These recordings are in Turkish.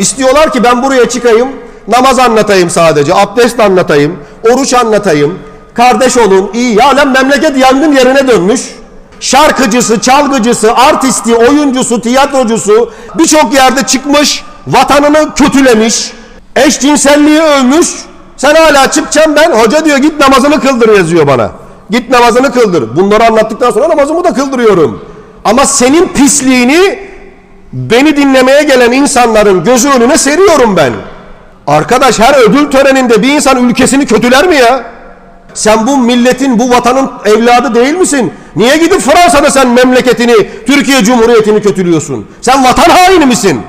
İstiyorlar ki ben buraya çıkayım, namaz anlatayım sadece, abdest anlatayım, oruç anlatayım, kardeş olun, iyi. Ya lan memleket yangın yerine dönmüş. Şarkıcısı, çalgıcısı, artisti, oyuncusu, tiyatrocusu birçok yerde çıkmış, vatanını kötülemiş, eşcinselliği övmüş. Sen hala çıkacaksın ben, hoca diyor git namazını kıldır yazıyor bana. Git namazını kıldır. Bunları anlattıktan sonra namazımı da kıldırıyorum. Ama senin pisliğini Beni dinlemeye gelen insanların gözü önüne seriyorum ben. Arkadaş her ödül töreninde bir insan ülkesini kötüler mi ya? Sen bu milletin, bu vatanın evladı değil misin? Niye gidip Fransa'da sen memleketini, Türkiye Cumhuriyeti'ni kötülüyorsun? Sen vatan haini misin?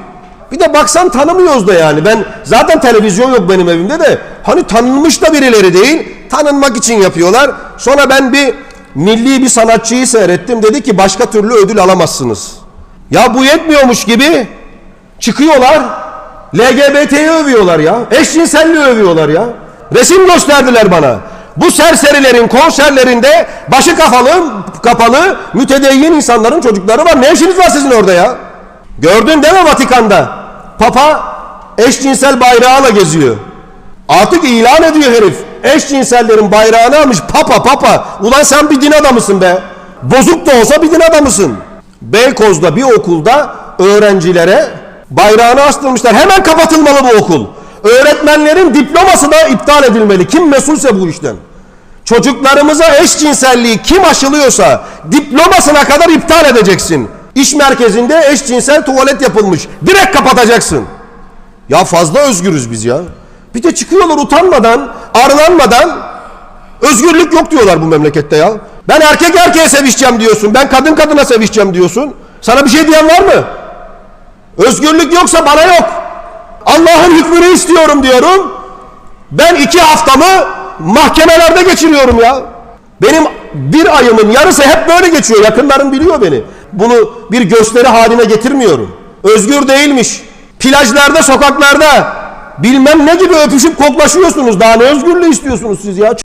Bir de baksan tanımıyoruz da yani. Ben zaten televizyon yok benim evimde de. Hani tanınmış da birileri değil. Tanınmak için yapıyorlar. Sonra ben bir milli bir sanatçıyı seyrettim. Dedi ki başka türlü ödül alamazsınız. Ya bu yetmiyormuş gibi çıkıyorlar LGBT'yi övüyorlar ya. Eşcinselliği övüyorlar ya. Resim gösterdiler bana. Bu serserilerin konserlerinde başı kapalı, kapalı mütedeyyin insanların çocukları var. Ne işiniz var sizin orada ya? Gördün değil mi Vatikan'da? Papa eşcinsel bayrağıyla geziyor. Artık ilan ediyor herif. Eşcinsellerin bayrağını almış papa papa. Ulan sen bir din adamısın be. Bozuk da olsa bir din adamısın. Beykoz'da bir okulda öğrencilere bayrağını astırmışlar. Hemen kapatılmalı bu okul. Öğretmenlerin diploması da iptal edilmeli. Kim mesulse bu işten. Çocuklarımıza eşcinselliği kim aşılıyorsa diplomasına kadar iptal edeceksin. İş merkezinde eşcinsel tuvalet yapılmış. Direkt kapatacaksın. Ya fazla özgürüz biz ya. Bir de çıkıyorlar utanmadan, arlanmadan özgürlük yok diyorlar bu memlekette ya. Ben erkek erkeğe sevişeceğim diyorsun. Ben kadın kadına sevişeceğim diyorsun. Sana bir şey diyen var mı? Özgürlük yoksa bana yok. Allah'ın hükmünü istiyorum diyorum. Ben iki haftamı mahkemelerde geçiriyorum ya. Benim bir ayımın yarısı hep böyle geçiyor. Yakınlarım biliyor beni. Bunu bir gösteri haline getirmiyorum. Özgür değilmiş. Plajlarda, sokaklarda bilmem ne gibi öpüşüp koklaşıyorsunuz. Daha ne özgürlüğü istiyorsunuz siz ya?